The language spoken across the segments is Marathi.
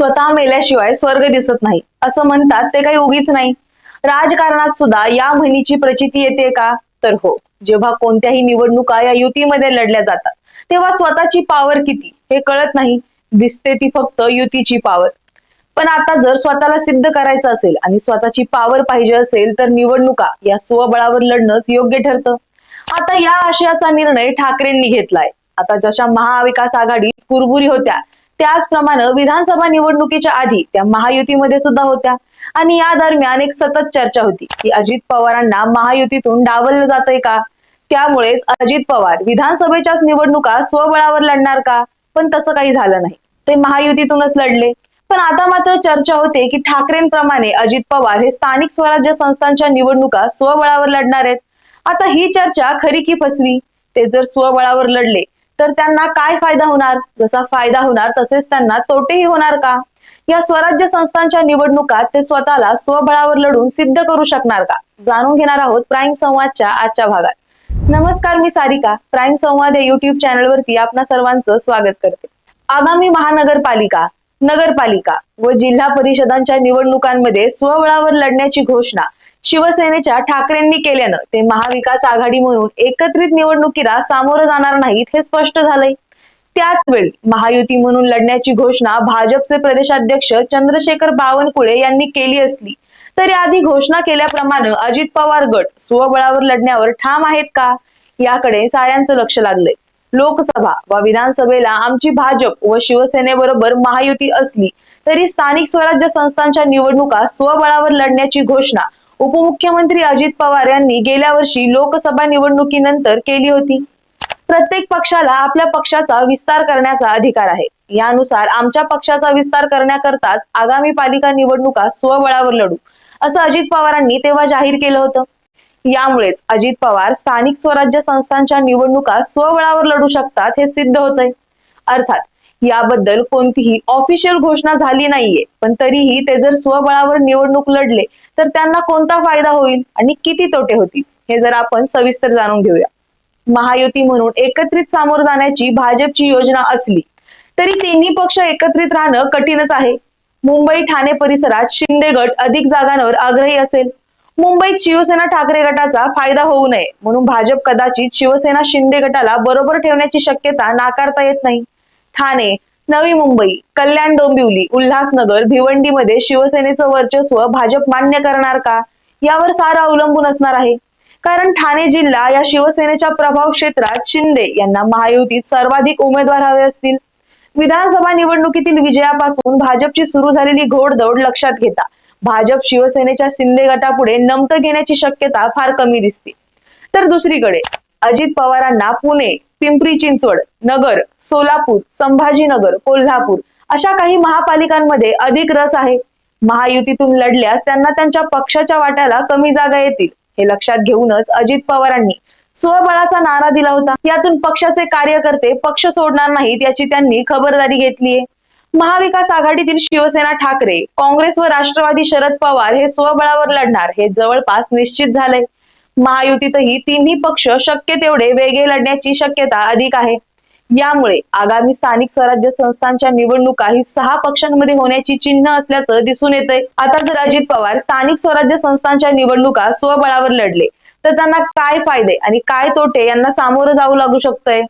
स्वतः मेल्याशिवाय स्वर्ग दिसत नाही. असं म्हणतात ते काही उगीच नाही. राजकारणात सुद्धा या म्हणीची प्रचिती येते का? तर हो. जेव्हा कोणत्याही निवडणुका या युतीमध्ये लढल्या जातात तेव्हा स्वतःची पावर किती? हे कळत नाही. दिसते ती फक्त युतीची पावर पण आता जर स्वतःला सिद्ध करायचं असेल आणि स्वतःची पावर पाहिजे असेल तर निवडणुका या स्वबळावर लढणंच योग्य ठरतं. आता या आशयाचा निर्णय ठाकरेंनी घेतलाय. आता जशा महाविकास आघाडीत कुरबुरी होत्या त्याचप्रमाणे विधानसभा निवडणुकीच्या आधी त्या महायुतीमध्ये सुद्धा होत्या. आणि या दरम्यान एक सतत चर्चा होती की अजित पवारांना महायुतीतून डावललं जातंय का? त्यामुळेच अजित पवार विधानसभेच्याच निवडणुका स्वबळावर लढणार का? पण तसं काही झालं नाही. ते महायुतीतूनच लढले. पण आता मात्र चर्चा होते की ठाकरेंप्रमाणे अजित पवार हे स्थानिक स्वराज्य संस्थांच्या निवडणुका स्वबळावर लढणार आहेत. आता ही चर्चा खरी की फसवी? ते जर स्वबळावर लढले तर त्यांना काय फायदा होणार? जसा फायदा होणार तसेच त्यांना तोटेही होणार का? या स्वराज्य संस्थांच्या निवडणुकात ते स्वतःला स्वबळावर लढून सिद्ध करू शकणार का? जाणून घेणार आहोत प्राईम संवादच्या आजच्या भागात. नमस्कार मी सारिका. प्राईम संवाद या युट्यूब चॅनलवरती आपणा सर्वांचं स्वागत करते. आगामी महानगरपालिका नगरपालिका व जिल्हा परिषदांच्या निवडणुकांमध्ये स्वबळावर लढण्याची घोषणा शिवसेनेच्या ठाकरेंनी केल्यानं ते महाविकास आघाडी म्हणून एकत्रित निवडणुकीला सामोरं जाणार नाहीत हे स्पष्ट झालंय. त्याच वेळी महायुती म्हणून लढण्याची घोषणा भाजपचे प्रदेशाध्यक्ष चंद्रशेखर बावनकुळे यांनी केली असली तरी आधी घोषणा केल्याप्रमाणे अजित पवार गट स्वबळावर लढण्यावर ठाम आहेत का? याकडे साऱ्यांचं लक्ष लागलंय. लोकसभा व विधानसभेला आमची भाजप व शिवसेनेबरोबर महायुती असली तरी स्थानिक स्वराज्य संस्थांच्या निवडणुका स्वबळावर लढण्याची घोषणा उपमुख्यमंत्री अजित पवार यांनी गेल्या वर्षी लोकसभा निवडणुकीनंतर केली होती. प्रत्येक पक्षाला आपल्या पक्षाचा विस्तार करण्याचा अधिकार आहे. यानुसार आमच्या पक्षाचा विस्तार करण्याकरताच आगामी पालिका निवडणुका स्वबळावर लढू असं अजित पवारांनी तेव्हा जाहीर केलं होतं. यामुळेच अजित पवार स्थानिक स्वराज्य संस्थांच्या निवडणुका स्वबळावर लढू शकतात हे सिद्ध होतंय. अर्थात याबद्दल कोणतीही ऑफिशियल घोषणा झाली नाहीये पण तरीही ते जर स्वबळावर निवडणूक लढले तर त्यांना कोणता फायदा होईल आणि किती तोटे होतील हे जर आपण सविस्तर जाणून घेऊया. महायुती म्हणून एकत्रित सामोर जाण्याची भाजपची योजना असली तरी तिन्ही पक्ष एकत्रित राहणं कठीणच आहे. मुंबई ठाणे परिसरात शिंदे गट अधिक जागांवर आग्रही असेल. मुंबईत शिवसेना ठाकरे गटाचा फायदा होऊ नये म्हणून भाजप कदाचित शिवसेना शिंदे गटाला बरोबर ठेवण्याची शक्यता नाकारता येत नाही. ठाणे नवी मुंबई कल्याण डोंबिवली उल्हासनगर भिवंडीमध्ये शिवसेनेचं वर्चस्व भाजप मान्य करणार का? यावर सारं अवलंबून असणार आहे. कारण ठाणे जिल्हा या शिवसेनेच्या प्रभाव क्षेत्रात शिंदे यांना महायुतीत सर्वाधिक उमेदवार हवे असतील. विधानसभा निवडणुकीतील विजयापासून भाजपची सुरू झालेली घोडदौड लक्षात घेता भाजप शिवसेनेच्या शिंदे गटापुढे नमत घेण्याची शक्यता फार कमी दिसते. तर दुसरीकडे अजित पवारांना पुणे पिंपरी चिंचवड नगर सोलापूर संभाजीनगर कोल्हापूर अशा काही महापालिकांमध्ये अधिक रस आहे. महायुतीतून लढल्यास त्यांना त्यांच्या पक्षाच्या वाट्याला कमी जागा येतील. हे लक्षात घेऊनच अजित पवारांनी स्वबळाचा नारा दिला होता. यातून पक्षाचे कार्यकर्ते पक्ष सोडणार नाहीत याची त्यांनी खबरदारी घेतलीये. महाविकास आघाडीतील शिवसेना ठाकरे काँग्रेस व राष्ट्रवादी शरद पवार हे स्वबळावर लढणार हे जवळपास निश्चित झालंय. महायुतीतही तिन्ही पक्ष शक्य तेवढे वेगळे लढण्याची शक्यता अधिक आहे. यामुळे आगामी स्थानिक स्वराज्य संस्थांच्या निवडणुका ही सहा पक्षांमध्ये होण्याची चिन्ह असल्याचं दिसून येतंय. आता जर अजित पवार स्थानिक स्वराज्य संस्थांच्या निवडणुका स्वबळावर लढले तर त्यांना काय फायदे आणि काय तोटे यांना सामोरं जावं लागू शकतंय?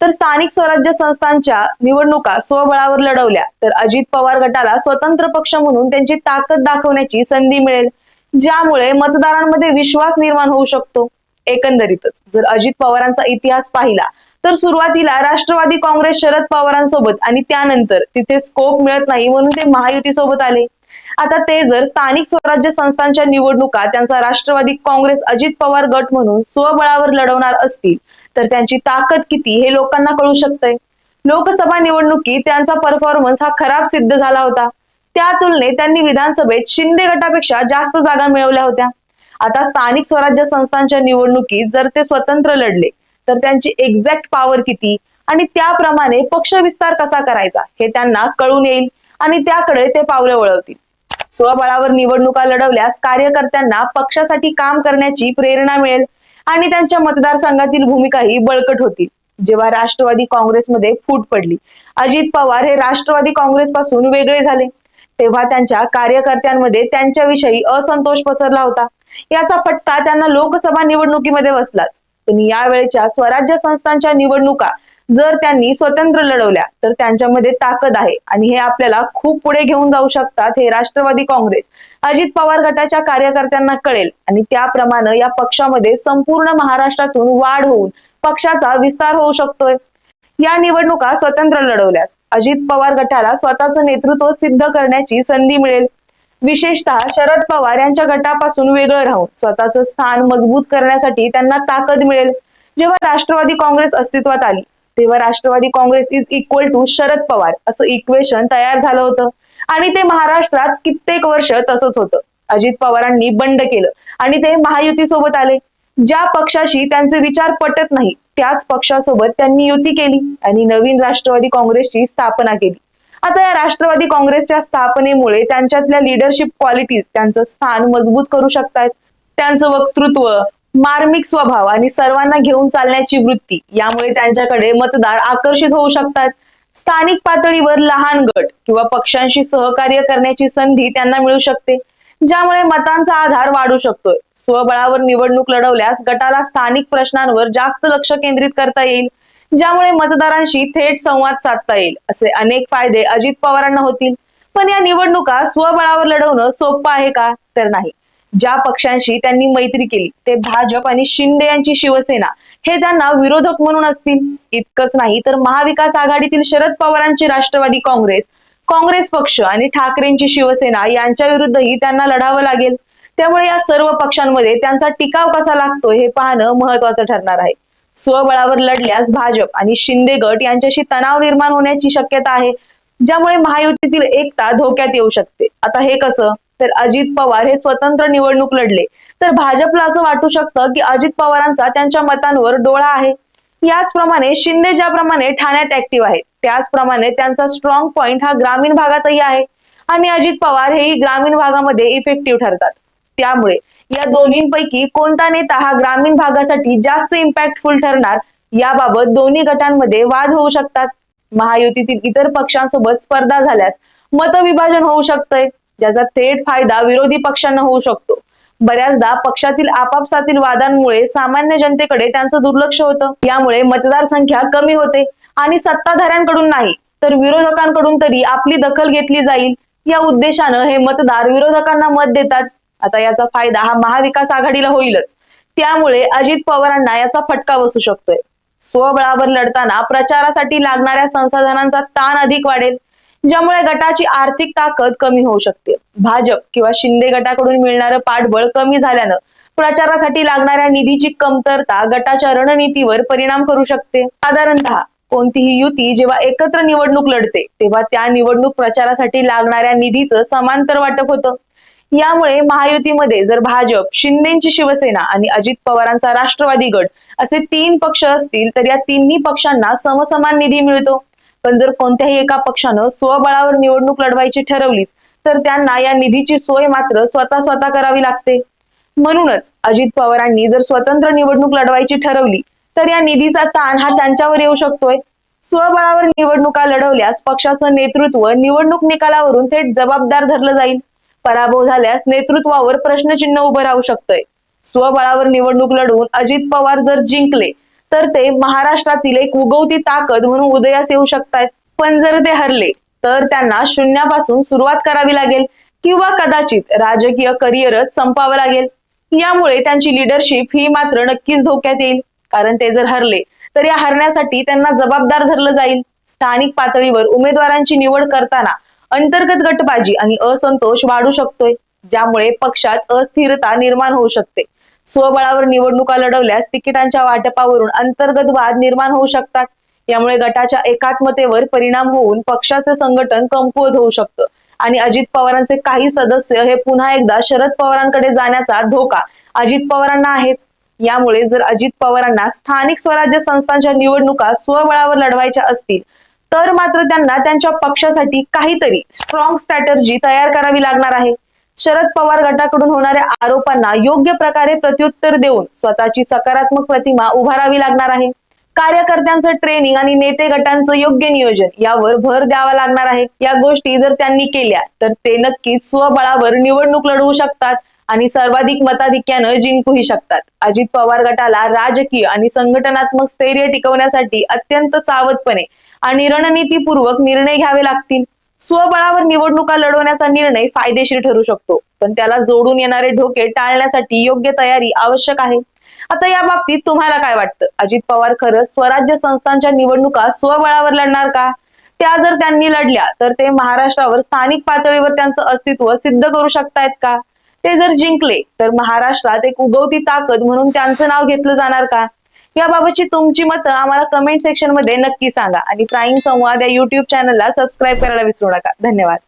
तर स्थानिक स्वराज्य संस्थांच्या निवडणुका स्वबळावर लढवल्या तर अजित पवार गटाला स्वतंत्र पक्ष म्हणून त्यांची ताकद दाखवण्याची संधी मिळेल. ज्यामुळे मतदारांमध्ये विश्वास निर्माण होऊ शकतो एकंदरीतच. जर अजित पवारांचा इतिहास पाहिला तर सुरुवातीला राष्ट्रवादी काँग्रेस शरद पवारांसोबत आणि त्यानंतर तिथे स्कोप मिळत नाही म्हणून ते महायुती सोबत आले. आता ते जर स्थानिक स्वराज्य संस्थांच्या निवडणुका त्यांचा राष्ट्रवादी काँग्रेस अजित पवार गट म्हणून स्वबळावर लढवणार असतील तर त्यांची ताकद किती हे लोकांना कळू शकतंय. लोकसभा निवडणुकीत त्यांचा परफॉर्मन्स हा खराब सिद्ध झाला होता. त्या तुलनेत त्यांनी विधानसभेत शिंदे गटापेक्षा जास्त जागा मिळवल्या होत्या. आता स्थानिक स्वराज्य संस्थांच्या निवडणुकीत जर ते स्वतंत्र लढले तर त्यांची एक्झॅक्ट पॉवर किती आणि त्याप्रमाणे पक्ष विस्तार कसा करायचा हे त्यांना कळून येईल आणि त्याकडे ते पावले वळवतील. स्वबळावर निवडणुका लढवल्यास कार्यकर्त्यांना पक्षासाठी काम करण्याची प्रेरणा मिळेल आणि त्यांच्या मतदारसंघातील भूमिकाही बळकट होतील. जेव्हा राष्ट्रवादी काँग्रेसमध्ये फूट पडली अजित पवार हे राष्ट्रवादी काँग्रेस पासून वेगळे झाले. तेव्हा त्यांच्या कार्यकर्त्यांमध्ये त्यांच्याविषयी असंतोष पसरला होता. याचा फटका त्यांना लोकसभा निवडणुकीमध्ये बसलाच. पण यावेळेच्या स्वराज्य संस्थांच्या निवडणुका जर त्यांनी स्वतंत्र लढवल्या तर त्यांच्यामध्ये ताकद आहे आणि हे आपल्याला खूप पुढे घेऊन जाऊ शकतात हे राष्ट्रवादी काँग्रेस. अजित पवार गटाच्या कार्यकर्त्यांना कळेल आणि त्याप्रमाणे या पक्षामध्ये संपूर्ण महाराष्ट्रातून वाढ होऊन पक्षाचा विस्तार होऊ शकतोय. या निवडणुका स्वतंत्र लढवल्यास अजित पवार गटाला स्वतःचं नेतृत्व सिद्ध करण्याची संधी मिळेल. विशेषतः शरद पवार यांच्या गटापासून वेगळं राहून स्वतःचं स्थान मजबूत करण्यासाठी त्यांना ताकद मिळेल. जेव्हा राष्ट्रवादी काँग्रेस अस्तित्वात आली तेव्हा Rashtrawadi Congress is equal to Sharad Pawar असं इक्वेशन तयार झालं होतं. आणि ते महाराष्ट्रात कित्येक वर्ष तसंच होतं. अजित पवारांनी बंड केलं आणि ते महायुती सोबत आले. ज्या पक्षाशी त्यांचे विचार पटत नाही त्याच पक्षासोबत त्यांनी युती केली आणि नवीन राष्ट्रवादी काँग्रेसची स्थापना केली. आता या राष्ट्रवादी काँग्रेसच्या स्थापनेमुळे त्यांच्यातल्या लिडरशिप क्वालिटीज त्यांचं स्थान मजबूत करू शकतात त्यांचं वक्तृत्व मार्मिक स्वभाव आणि सर्वांना घेऊन चालण्याची वृत्ती यामुळे त्यांच्याकडे मतदार आकर्षित होऊ शकतात. स्थानिक पातळीवर लहान गट किंवा पक्षांशी सहकार्य करण्याची संधी त्यांना मिळू शकते ज्यामुळे मतांचा आधार वाढू शकतोय. स्वबळावर निवडणूक लढवल्यास गटाला स्थानिक प्रश्नांवर जास्त लक्ष केंद्रित करता येईल ज्यामुळे मतदारांशी थेट संवाद साधता येईल असे अनेक फायदे अजित पवारांना होतील. पण या निवडणुका स्वबळावर लढवणं सोपं आहे का? तर नाही. ज्या पक्षांशी त्यांनी मैत्री केली ते भाजप आणि शिंदे यांची शिवसेना हे त्यांना विरोधक म्हणून असतील. इतकंच नाही तर महाविकास आघाडीतील शरद पवारांची राष्ट्रवादी काँग्रेस काँग्रेस पक्ष आणि ठाकरेंची शिवसेना यांच्या विरुद्धही त्यांना लढावं लागेल. त्यामुळे या सर्व पक्षांमध्ये त्यांचा टिकाव कसा लागतो हे पाहणं महत्वाचं ठरणार आहे. स्वबळावर लढल्यास भाजप आणि शिंदे गट यांच्याशी तणाव निर्माण होण्याची शक्यता आहे ज्यामुळे महायुतीतील एकता धोक्यात येऊ शकते. आता हे कसं? तर अजित पवार हे स्वतंत्र निवडणूक लढले. तर भाजपला असं वाटू शकतं की अजित पवारांचा त्यांच्या मतांवर डोळा आहे. याचप्रमाणे शिंदे ज्याप्रमाणे ठाण्यात ऍक्टिव्ह आहेत त्याचप्रमाणे त्यांचा स्ट्रॉंग पॉइंट हा ग्रामीण भागातही आहे. आणि अजित पवार हेही ग्रामीण भागामध्ये इफेक्टिव्ह ठरतात. त्यामुळे या दोन्हींपैकी कोणता नेता हा ग्रामीण भागासाठी जास्त इम्पॅक्टफुल ठरणार याबाबत दोन्ही गटांमध्ये वाद होऊ शकतात. महायुतीतील इतर पक्षांसोबत स्पर्धा झाल्यास मतविभाजन होऊ शकतंय ज्याचा थेट फायदा विरोधी पक्षांना होऊ शकतो. बऱ्याचदा पक्षातील आपापसातील वादांमुळे सामान्य जनतेकडे त्यांचं दुर्लक्ष होतं. यामुळे मतदारसंख्या कमी होते आणि सत्ताधाऱ्यांकडून नाही तर विरोधकांकडून तरी आपली दखल घेतली जाईल. या उद्देशानं हे मतदार विरोधकांना मत देतात. आता याचा फायदा हा महाविकास आघाडीला होईलच. त्यामुळे अजित पवारांना याचा फटका बसू शकतोय. स्वबळावर लढताना प्रचारासाठी लागणाऱ्या संसाधनांचा ताण अधिक वाढेल ज्यामुळे गटाची आर्थिक ताकद कमी होऊ शकते. भाजप किंवा शिंदे गटाकडून मिळणारं पाठबळ कमी झाल्यानं प्रचारासाठी लागणाऱ्या निधीची कमतरता गटाच्या रणनीतीवर परिणाम करू शकते. साधारणतः कोणतीही युती जेव्हा एकत्र निवडणूक लढते तेव्हा त्या निवडणूक प्रचारासाठी लागणाऱ्या निधीचं समांतर वाटप होतं. यामुळे महायुतीमध्ये जर भाजप शिंदेची शिवसेना आणि अजित पवारांचा राष्ट्रवादी गट असे तीन पक्ष असतील तर या तिन्ही पक्षांना समसमान निधी मिळतो. पण जर कोणत्याही एका पक्षानं स्वबळावर निवडणूक लढवायची ठरवलीच तर त्यांना या निधीची सोय मात्र स्वतः स्वतः करावी लागते. म्हणूनच अजित पवारांनी जर स्वतंत्र निवडणूक लढवायची ठरवली तर या निधीचा ताण हा त्यांच्यावर येऊ शकतोय. स्वबळावर निवडणुका लढवल्यास पक्षाचं नेतृत्व निवडणूक निकालावरून थेट जबाबदार धरलं जाईल. पराभव झाल्यास नेतृत्वावर प्रश्नचिन्ह उभं राहू शकतंय. स्वबळावर निवडणूक लढवून अजित पवार जर जिंकले तर ते महाराष्ट्रातील एक उगवती ताकद म्हणून उदयास येऊ शकतात पण जर ते हरले तर त्यांना शून्यापासून सुरुवात करावी लागेल किंवा कदाचित राजकीय करिअरच संपावं लागेल. यामुळे त्यांची लिडरशिप ही मात्र नक्कीच धोक्यात येईल. कारण ते जर हरले तर या हरण्यासाठी त्यांना जबाबदार धरलं जाईल. स्थानिक पातळीवर उमेदवारांची निवड करताना अंतर्गत गटबाजी आणि असंतोष वाढू शकतोय ज्यामुळे पक्षात अस्थिरता निर्माण होऊ शकते. स्वबळावर निवडणुका लढवल्यास तिकिटांच्या वाटपावरून अंतर्गत वाद निर्माण होऊ शकतात. यामुळे गटाच्या एकात्मतेवर परिणाम होऊन पक्षाचे संघटन कमकुवत होऊ शकतं. आणि अजित पवारांचे काही सदस्य हे पुन्हा एकदा शरद पवारांकडे जाण्याचा धोका अजित पवारांना आहे यामुळे जर अजित पवारांना स्थानिक स्वराज्य संस्थांच्या निवडणुका स्वबळावर लढवायच्या असतील तर मात्र त्यांना त्यांच्या पक्षासाठी काहीतरी स्ट्रॉंग स्ट्रॅटर्जी तयार करावी लागणार आहे. शरद पवार गटाकडून होणाऱ्या आरोपांना योग्य प्रकारे प्रत्युत्तर देऊन स्वतःची सकारात्मक प्रतिमा उभारावी लागणार आहे. कार्यकर्त्यांचं ट्रेनिंग आणि नेते गटांचं योग्य नियोजन यावर भर द्यावा लागणार आहे. या गोष्टी जर त्यांनी केल्या तर ते नक्कीच स्वबळावर निवडणूक लढवू शकतात आणि सर्वाधिक मताधिक्यानं जिंकूही शकतात. अजित पवार गटाला राजकीय आणि संघटनात्मक स्थैर्य टिकवण्यासाठी अत्यंत सावधपणे आणि रणनीतीपूर्वक निर्णय घ्यावे लागतील. स्वबळावर निवडणुका लढवण्याचा निर्णय फायदेशीर ठरू शकतो. पण त्याला जोडून येणारे धोके टाळण्यासाठी योग्य तयारी आवश्यक आहे. आता या बाबतीत तुम्हाला काय वाटतं? अजित पवार खरंच स्वराज्य संस्थांच्या निवडणुका स्वबळावर लढणार का? त्या जर त्यांनी लढल्या तर ते महाराष्ट्रावर स्थानिक पातळीवर त्यांचं अस्तित्व सिद्ध करू शकतायत का? ते जर जिंकले तर महाराष्ट्रात एक उगवती ताकद म्हणून त्यांचं नाव घेतलं जाणार का? याबाबतची तुमची मतं आम्हाला कमेंट सेक्शनमध्ये नक्की सांगा. आणि प्राईम संवाद या युट्यूब चॅनलला सबस्क्राईब करायला विसरू नका. धन्यवाद.